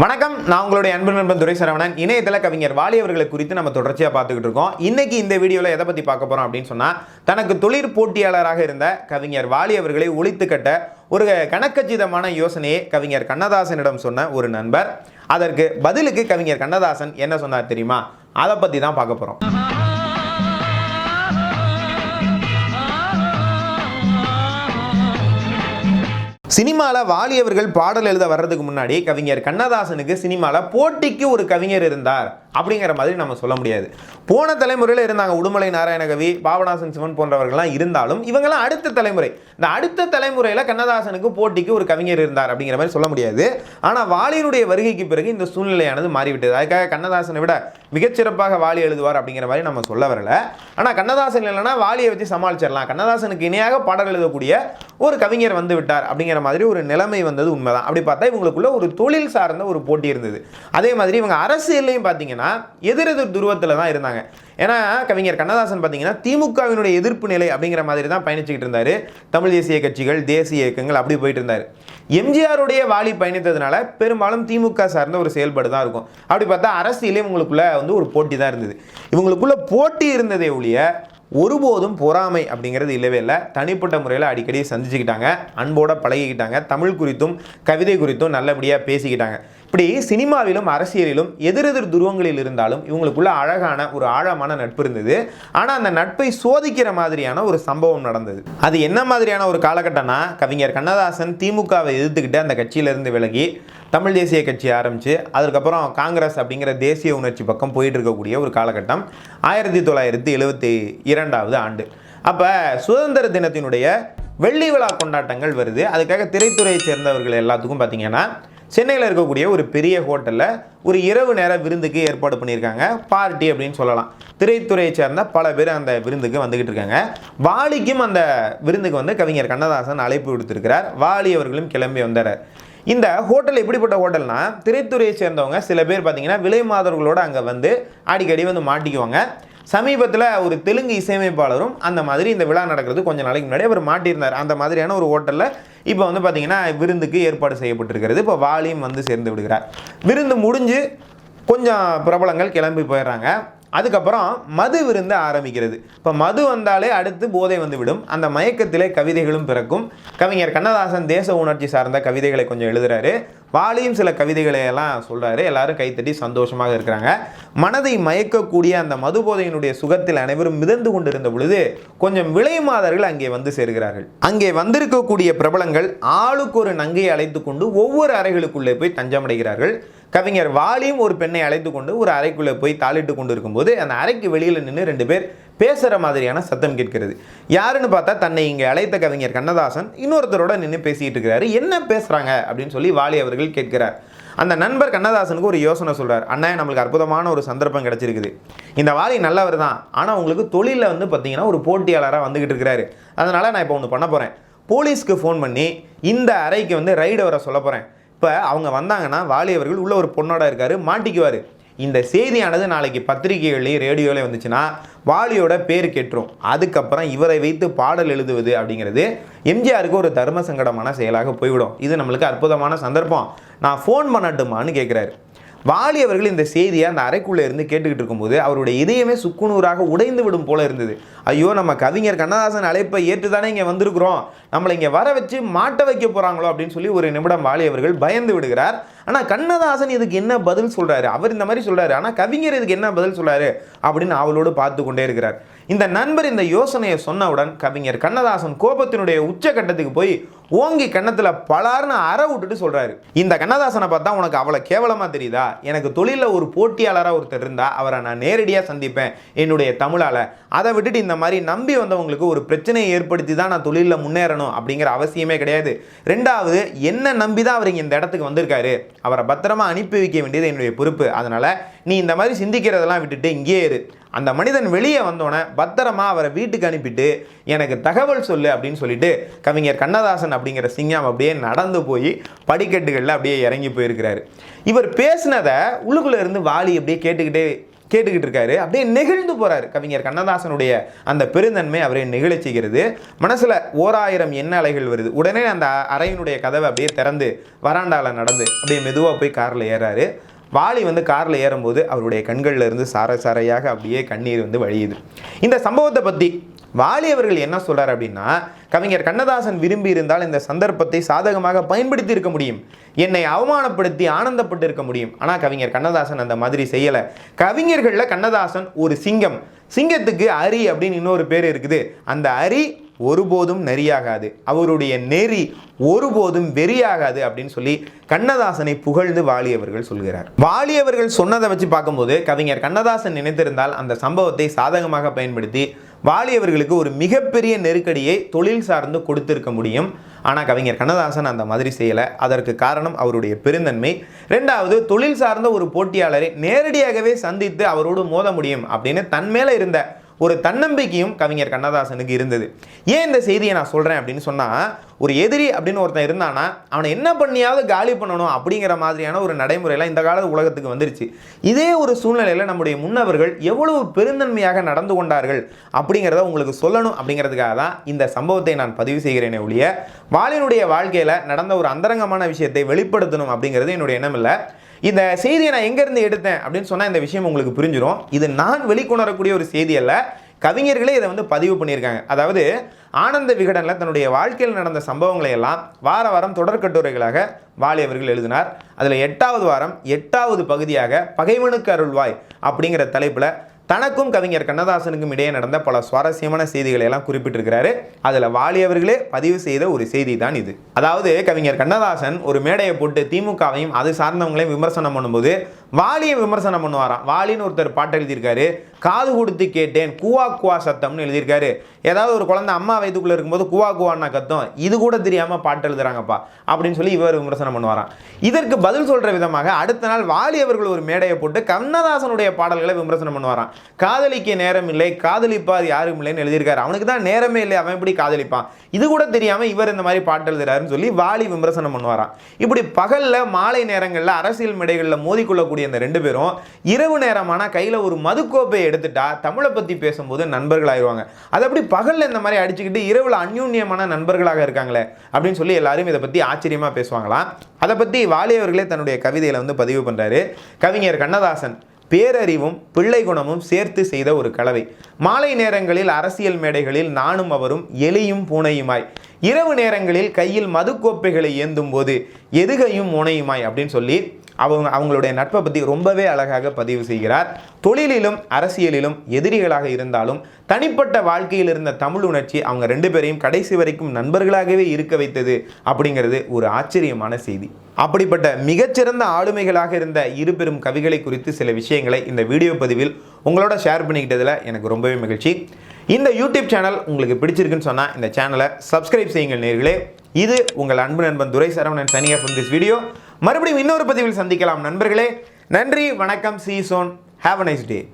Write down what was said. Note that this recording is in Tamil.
வணக்கம். நான் உங்களுடைய அன்பு நண்பன் துரை சரவணன் இணையதள கவிஞர் வாலி அவர்களை குறித்து நம்ம தொடர்ச்சியாக பார்த்துக்கிட்டு இருக்கோம். இன்னைக்கு இந்த வீடியோவில் எதை பற்றி பார்க்க போகிறோம் அப்படின்னு சொன்னால் தனக்கு தொழிற் போட்டியாளராக இருந்த கவிஞர் வாலி அவர்களை ஒழித்து கட்ட ஒரு கணக்கச்சிதமான யோசனையை கவிஞர் கண்ணதாசனிடம் சொன்ன ஒரு நண்பர். அதற்கு பதிலுக்கு கவிஞர் கண்ணதாசன் என்ன சொன்னார் தெரியுமா? அதை பற்றி தான் பார்க்க போகிறோம் சினிமாவில் வாலியவர்கள் பாடல் எழுத வர்றதுக்கு முன்னாடி கவிஞர் கண்ணதாசனுக்கு சினிமாவில் போட்டிக்கு ஒரு கவிஞர் இருந்தார் அப்படிங்கிற மாதிரி நம்ம சொல்ல முடியாது. போன தலைமுறையில் இருந்தாங்க உடுமலை நாராயணகவி பாபநாசன் சிவன் போன்றவர்கள்லாம் இருந்தாலும் இவங்கெல்லாம் அடுத்த தலைமுறை. இந்த அடுத்த தலைமுறையில் கண்ணதாசனுக்கு போட்டிக்கு ஒரு கவிஞர் இருந்தார் அப்படிங்கிற மாதிரி சொல்ல முடியாது. ஆனால் வாலியினுடைய வருகைக்கு பிறகு இந்த சூழ்நிலையானது மாறிவிட்டது. அதுக்காக கண்ணதாசனை விட மிகச்சிறப்பாக வாலி எழுதுவார் அப்படிங்கிற மாதிரி நம்ம சொல்ல வரல. ஆனால் கண்ணதாசன் இல்லைன்னா வாலியை வச்சு சமாளிச்சிடலாம். கண்ணதாசனுக்கு இணையாக பாடல் எழுதக்கூடிய ஒரு கவிஞர் வந்து விட்டார் அப்படிங்கிற மாதிரி ஒரு நிலைமை வந்தது உண்மைதான். அப்படி பார்த்தா இவங்களுக்குள்ள ஒரு தொழில் சார்ந்த ஒரு போட்டி இருந்தது. அதே மாதிரி இவங்க அரசியல்லையும் பார்த்தீங்கன்னா எதிரெதிர் துருவத்தில் தான் இருந்தாங்க. ஏன்னா கவிஞர் கண்ணதாசன் பார்த்தீங்கன்னா திமுகவினுடைய எதிர்ப்பு நிலை அப்படிங்கிற மாதிரி தான் பயணிச்சுக்கிட்டு இருந்தார். தமிழ் தேசிய கட்சிகள் தேசிய இயக்கங்கள் அப்படி போயிட்டு இருந்தார். எம்ஜிஆருடைய வாலி பயணித்ததுனால பெரும்பாலும் திமுக சார்ந்த ஒரு செயல்பாடு தான் இருக்கும். அப்படி பார்த்தா அரசியலே இவங்களுக்குள்ள வந்து ஒரு போட்டி தான் இருந்தது. இவங்களுக்குள்ள போட்டி இருந்ததே ஒழிய ஒருபோதும் பொறாமை அப்படிங்கிறது இல்லவே இல்லை. தனிப்பட்ட முறையில் அடிக்கடி சந்திச்சுக்கிட்டாங்க. அன்போட பழகிக்கிட்டாங்க. தமிழ் குறித்தும் கவிதை குறித்தும் நல்லபடியாக பேசிக்கிட்டாங்க. இப்படி சினிமாவிலும் அரசியலிலும் எதிரெதிர் துருவங்களில் இருந்தாலும் இவங்களுக்குள்ள அழகான ஒரு ஆழமான நட்பு இருந்தது. ஆனால் அந்த நட்பை சோதிக்கிற மாதிரியான ஒரு சம்பவம் நடந்தது. அது என்ன மாதிரியான ஒரு காலகட்டம்னா கவிஞர் கண்ணதாசன் திமுகவை எதிர்த்துக்கிட்டு அந்த கட்சியிலிருந்து விலகி தமிழ் தேசிய கட்சி ஆரம்பித்து அதுக்கப்புறம் காங்கிரஸ் அப்படிங்கிற தேசிய உணர்ச்சி பக்கம் போயிட்டு இருக்கக்கூடிய ஒரு காலகட்டம் ஆயிரத்தி தொள்ளாயிரத்தி எழுபத்தி இரண்டாவது ஆண்டு. அப்போ சுதந்திர தினத்தினுடைய வெள்ளி விழா கொண்டாட்டங்கள் வருது. அதுக்காக திரைத்துறையை சேர்ந்தவர்கள் எல்லாத்துக்கும் பார்த்தீங்கன்னா சென்னையில் இருக்கக்கூடிய ஒரு பெரிய ஹோட்டலில் ஒரு இரவு நேர விருந்துக்கு ஏற்பாடு பண்ணியிருக்காங்க. பார்ட்டி அப்படின்னு சொல்லலாம். திரைத்துறையை சேர்ந்த பல பேர் அந்த விருந்துக்கு வந்துக்கிட்டு இருக்காங்க. வாலிக்கும் அந்த விருந்துக்கு வந்து கவிஞர் கண்ணதாசன் அழைப்பு விடுத்திருக்கிறார். வாலி அவர்களும் கிளம்பி வந்தார். இந்த ஹோட்டல் எப்படிப்பட்ட ஹோட்டல்னா திரைத்துறையை சேர்ந்தவங்க சில பேர் பார்த்தீங்கன்னா விலை மாதர்களோட அங்கே வந்து அடிக்கடி வந்து மாட்டிக்குவாங்க. சமீபத்தில் ஒரு தெலுங்கு இசையமைப்பாளரும் அந்த மாதிரி இந்த விழா நடக்கிறது கொஞ்சம் நாளைக்கு முன்னாடி அவர் மாட்டியிருந்தார். அந்த மாதிரியான ஒரு ஹோட்டலில் இப்போ வந்து பார்த்தீங்கன்னா விருந்துக்கு ஏற்பாடு செய்யப்பட்டிருக்கிறது. இப்போ வாலியும் வந்து சேர்ந்து விடுகிறார். விருந்து முடிஞ்சு கொஞ்சம் பிரபலங்கள் கிளம்பி போயிடுறாங்க. அதுக்கப்புறம் மது விருந்து ஆரம்பிக்கிறது. இப்போ மது வந்தாலே அடுத்து போதை வந்துவிடும். அந்த மயக்கத்திலே கவிதைகளும் பிறக்கும். கவிஞர் கண்ணதாசன் தேச உணர்ச்சி சார்ந்த கவிதைகளை கொஞ்சம் எழுதுறாரு. வாலியும் சில கவிதைகளை எல்லாம் எல்லாரும் கைத்தட்டி சந்தோஷமாக இருக்கிறாங்க. மனதை மயக்கக்கூடிய அந்த மது போதையினுடைய சுகத்தில் அனைவரும் மிதந்து கொண்டிருந்த பொழுது கொஞ்சம் விலை மாதர்கள் அங்கே வந்து சேர்கிறார்கள். அங்கே வந்திருக்கக்கூடிய பிரபலங்கள் ஆளுக்கு ஒரு நங்கையை அழைத்து கொண்டு ஒவ்வொரு அறைகளுக்குள்ளே போய் தஞ்சமடைகிறார்கள். கவிஞர் வாலியும் ஒரு பெண்ணை அழைத்து கொண்டு ஒரு அறைக்குள்ளே போய் தாளிட்டு கொண்டு இருக்கும்போது அந்த அறைக்கு வெளியில் நின்று ரெண்டு பேர் பேசுகிற மாதிரியான சத்தம் கேட்கிறது. யாருன்னு பார்த்தா தன்னை இங்கே அழைத்த கவிஞர் கண்ணதாசன் இன்னொருத்தரோட நின்று பேசிகிட்டு இருக்கிறாரு. என்ன பேசுகிறாங்க அப்படின்னு சொல்லி வாலி அவர்கள் கேட்கிறார். அந்த நண்பர் கண்ணதாசனுக்கு ஒரு யோசனை சொல்கிறார் அண்ணா நம்மளுக்கு அற்புதமான ஒரு சந்தர்ப்பம் கிடச்சிருக்குது. இந்த வாலி நல்லவர் தான். ஆனால் உங்களுக்கு தொழிலில் வந்து பார்த்தீங்கன்னா ஒரு போட்டியாளராக வந்துக்கிட்டு இருக்கிறாரு அதனால் நான் இப்போ ஒன்று பண்ண போகிறேன் போலீஸ்க்கு ஃபோன் பண்ணி இந்த அறைக்கு வந்து ரைடு வர சொல்ல போகிறேன் இப்போ அவங்க வந்தாங்கன்னா வாலி அவர்கள் உள்ள ஒரு பொண்ணோட இருக்கார் மாட்டிக்குவார். இந்த செய்தியானது நாளைக்கு பத்திரிகைகள்லேயும் ரேடியோலையும் வந்துச்சுன்னா வாலியோட பேர் கெட்டுரும். அதுக்கப்புறம் இவரை வைத்து பாடல் எழுதுவது அப்படிங்கிறது எம்ஜிஆருக்கு ஒரு தர்ம சங்கடமான செயலாக போய்விடும். இது நம்மளுக்கு அற்புதமான சந்தர்ப்பம். நான் ஃபோன் பண்ணட்டுமான்னு கேட்குறாரு வாலி அவர்கள் இந்த செய்தியை அந்த அறைக்குள்ளே இருந்து கேட்டுக்கிட்டு இருக்கும்போது அவருடைய இதயமே சுக்குநூறாக உடைந்து விடும் போல இருந்தது. ஐயோ நம்ம கவிஞர் கண்ணதாசன் அழைப்பை ஏற்று தானே இங்கே வந்திருக்கிறோம். நம்மளை இங்கே வர வச்சு மாட்ட வைக்க போகிறாங்களோ அப்படின்னு சொல்லி ஒரு நிமிடம் வாலி அவர்கள் பயந்து விடுகிறார். ஆனால் கண்ணதாசன் இதுக்கு என்ன பதில் சொல்கிறாரு அவர் இந்த மாதிரி சொல்கிறாரு ஆனால் கவிஞர் இதுக்கு என்ன பதில் சொல்கிறாரு அப்படின்னு அவளோடு பார்த்து கொண்டே இருக்கிறார். இந்த நண்பர் இந்த யோசனையை சொன்னவுடன் கவிஞர் கண்ணதாசன் கோபத்தினுடைய உச்சக்கட்டத்துக்கு போய் ஓங்கி கண்ணத்தில் பலார்னு அற விட்டுட்டு சொல்கிறாரு இந்த கண்ணதாசனை பார்த்தா உனக்கு அவ்வளோ கேவலமாக தெரியுதா? எனக்கு தொழிலில் ஒரு போட்டியாளராக ஒருத்தர் இருந்தால் அவரை நான் நேரடியாக சந்திப்பேன் என்னுடைய தமிழால். அதை விட்டுட்டு இந்த மாதிரி நம்பி வந்தவங்களுக்கு ஒரு பிரச்சனையை ஏற்படுத்தி தான் நான் தொழிலில் முன்னேறணும் அப்படிங்கிற அவசியமே கிடையாது. ரெண்டாவது என்ன நம்பி தான் அவர் இந்த இடத்துக்கு வந்திருக்காரு. அவரை பத்திரமா அனுப்பி வைக்க வேண்டியது என்னுடைய பொறுப்பு. அதனால் நீ இந்த மாதிரி சிந்திக்கிறதெல்லாம் விட்டுட்டு இங்கேயே இரு. அந்த மனிதன் வெளியே வந்தோடனே பத்திரமா அவரை வீட்டுக்கு அனுப்பிட்டு எனக்கு தகவல் சொல்லு அப்படின்னு சொல்லிட்டு கவிஞர் கண்ணதாசன் அப்படிங்கிற சிங்கம் அப்படியே நடந்து போய் படிக்கட்டுகளில் அப்படியே இறங்கி போயிருக்கிறாரு. இவர் பேசினதை உள்ளுக்குள்ளே இருந்து வாலி அப்படியே கேட்டுக்கிட்டே கேட்டுக்கிட்டு இருக்காரு. அப்படியே நெகிழ்ந்து போறாரு கவிஞர் கண்ணதாசனுடைய அந்த பெருந்தன்மை அவரை நெகிழச் செய்கிறது. மனசுல ஓராயிரம் எண்ண அலைகள் வருது. உடனே அந்த அறையினுடைய கதவை அப்படியே திறந்து வராண்டால நடந்து அப்படியே மெதுவாக போய் காரில் ஏறாரு. வாலி வந்து காரில் ஏறும்போது அவருடைய கண்களில் இருந்து சார சாரையாக அப்படியே கண்ணீர் வந்து வழியுது. இந்த சம்பவத்தை பற்றி வாலி அவர்கள் என்ன சொல்கிறார் அப்படின்னா கவிஞர் கண்ணதாசன் விரும்பி இருந்தால் இந்த சந்தர்ப்பத்தை சாதகமாக பயன்படுத்தி இருக்க முடியும். என்னை அவமானப்படுத்தி ஆனந்தப்பட்டு இருக்க முடியும். ஆனால் கவிஞர் கண்ணதாசன் அந்த மாதிரி செய்யலை. கவிஞர்களில் கண்ணதாசன் ஒரு சிங்கம். சிங்கத்துக்கு அரி அப்படின்னு இன்னொரு பேர் இருக்குது. அந்த அரி ஒருபோதும் நெறியாகாது. அவருடைய நெறி ஒருபோதும் வெறியாகாது அப்படின்னு சொல்லி கண்ணதாசனை புகழ்ந்து வாலியவர்கள் சொல்கிறார். வாலியவர்கள் சொன்னதை வச்சு பார்க்கும்போது கவிஞர் கண்ணதாசன் நினைத்திருந்தால் அந்த சம்பவத்தை சாதகமாக பயன்படுத்தி வாலியவர்களுக்கு ஒரு மிகப்பெரிய நெருக்கடியை தொழில் சார்ந்து கொடுத்திருக்க முடியும். ஆனால் கவிஞர் கண்ணதாசன் அந்த மாதிரி செய்யலை. அதற்கு காரணம் அவருடைய பெருந்தன்மை. ரெண்டாவது தொழில் சார்ந்த ஒரு போட்டியாளரை நேரடியாகவே சந்தித்து அவரோடு மோத முடியும் அப்படின்னு தன் மேலே இருந்த ஒரு தன்னம்பிக்கையும் கவிஞர் கண்ணதாசனுக்கு இருந்தது. ஏன் இந்த செய்தியை நான் சொல்கிறேன் அப்படின்னு சொன்னால் ஒரு எதிரி அப்படின்னு ஒருத்தன் இருந்தானா அவனை என்ன பண்ணியாவது காலி பண்ணணும் அப்படிங்கிற மாதிரியான ஒரு நடைமுறையெல்லாம் இந்த காலத்து உலகத்துக்கு வந்துருச்சு. இதே ஒரு சூழ்நிலையில் நம்முடைய முன்னவர்கள் எவ்வளவு பெருந்தன்மையாக நடந்து கொண்டார்கள் அப்படிங்கிறத உங்களுக்கு சொல்லணும் அப்படிங்கிறதுக்காக தான் இந்த சம்பவத்தை நான் பதிவு செய்கிறேனே ஒழிய வாலினுடைய வாழ்க்கையில் நடந்த ஒரு அந்தரங்கமான விஷயத்தை வெளிப்படுத்தணும் அப்படிங்கிறது என்னுடைய எண்ணம் இல்லை. இந்த செய்தியை நான் எங்கேருந்து எடுத்தேன் அப்படின்னு சொன்னால் இந்த விஷயம் உங்களுக்கு புரிஞ்சிடும் இது நான் வெளிக்கொணரக்கூடிய ஒரு செய்தி அல்ல. கவிஞர்களே இதை வந்து பதிவு பண்ணியிருக்காங்க. அதாவது ஆனந்த விகடனில் தன்னுடைய வாழ்க்கையில் நடந்த சம்பவங்களை எல்லாம் வார வாரம் தொடர்கட்டுரைகளாக வாலி அவர்கள் எழுதினார். அதில் எட்டாவது வாரம் எட்டாவது பகுதியாக பகைவனுக்கு அருள்வாய் அப்படிங்கிற தலைப்பில் தனக்கும் கவிஞர் கண்ணதாசனுக்கும் இடையே நடந்த பல சுவாரஸ்யமான செய்திகளை எல்லாம் குறிப்பிட்டிருக்கிறாரு. அதில் வாலியவர்களே பதிவு செய்த ஒரு செய்தி தான் இது. அதாவது கவிஞர் கண்ணதாசன் ஒரு மேடையை போட்டு திமுகவையும் அது சார்ந்தவங்களையும் விமர்சனம் பண்ணும்போது வாலியை விமர்சனம் பண்ணுவாராம். வாலின்னு ஒருத்தர் பாட்டு எழுதியிருக்காரு காது கொடுத்து கேட்டேன் குவா குவா சத்தம்னு எழுதியிருக்காரு. ஏதாவது ஒரு குழந்தை அம்மா வயதுக்குள்ளே இருக்கும்போது குவா குவான்னா கத்தம் இது கூட தெரியாமல் பாட்டு எழுதுறாங்கப்பா அப்படின்னு சொல்லி இவர் விமர்சனம் பண்ணுவாராம். இதற்கு பதில் சொல்கிற விதமாக அடுத்த நாள் வாலி அவர்கள் ஒரு மேடையை போட்டு கண்ணதாசனுடைய பாடல்களை விமர்சனம் பண்ணுவாராம். காதலிக்க நேரம் இல்லை காதலிப்பார் யாரும் இல்லைன்னு எழுதியிருக்காரு. அவனுக்கு தான் நேரமே இல்லை அவன் எப்படி காதலிப்பான்? இது கூட தெரியாமல் இவர் இந்த மாதிரி பாட்டு எழுதுறாருன்னு சொல்லி வாலி விமர்சனம் பண்ணுவாராம். இப்படி பகலில் மாலை நேரங்களில் அரசியல் மேடைகளில் மோதிக்கொள்ளக்கூடிய இந்த ரெண்டு பேரும் இரவு நேரமான கையில் ஒரு மதுக்கோப்பையை எடுத்துட்டா தமிழை பற்றி பேசும்போது நண்பர்கள் ஆயிடுவாங்க அது அப்படி பகலில் இந்த மாதிரி அடிச்சுக்கிட்டு இரவில் அந்யூன்யமான நண்பர்களாக இருக்காங்களே அப்படின்னு சொல்லி எல்லாரும் இதை பற்றி ஆச்சரியமாக பேசுவாங்களாம். அதை பற்றி வாலியவர்களே தன்னுடைய கவிதையில் வந்து பதிவு பண்ணுறாரு கவிஞர் கண்ணதாசன் பேரறிவும் பிள்ளை குணமும் சேர்த்து செய்த ஒரு கலவை. மாலை நேரங்களில் அரசியல் மேடைகளில் நானும் அவரும் எலியும் பூனையுமாய். இரவு நேரங்களில் கையில் மதுக்கோப்பைகளை ஏந்தும் போது எதுகையும் முனையுமாய் அப்படின்னு சொல்லி அவங்க அவங்களுடைய நட்பை பற்றி ரொம்பவே அழகாக பதிவு செய்கிறார். தொழிலிலும் அரசியலிலும் எதிரிகளாக இருந்தாலும் தனிப்பட்ட வாழ்க்கையில் இருந்த தமிழ் உணர்ச்சி அவங்க ரெண்டு பேரையும் கடைசி வரைக்கும் நண்பர்களாகவே இருக்க வைத்தது அப்படிங்கிறது ஒரு ஆச்சரியமான செய்தி. அப்படிப்பட்ட மிகச்சிறந்த ஆளுமைகளாக இருந்த இரு பெரும் கவிகளை குறித்து சில விஷயங்களை இந்த வீடியோ பதிவில் உங்களோட ஷேர் பண்ணிக்கிட்டதில் எனக்கு ரொம்பவே மகிழ்ச்சி. இந்த யூடியூப் சேனல் உங்களுக்கு பிடிச்சிருக்குன்னு சொன்னால் இந்த சேனலை சப்ஸ்கிரைப் செய்யுங்கள் நேர்களே. இது உங்கள் அன்பு நண்பன் துரை சரவணன் சனியா ஃப்ரம் திஸ் வீடியோ மறுபடியும் இன்னொரு பதிவில் சந்திக்கலாம் நண்பர்களே. நன்றி வணக்கம் see soon have a nice day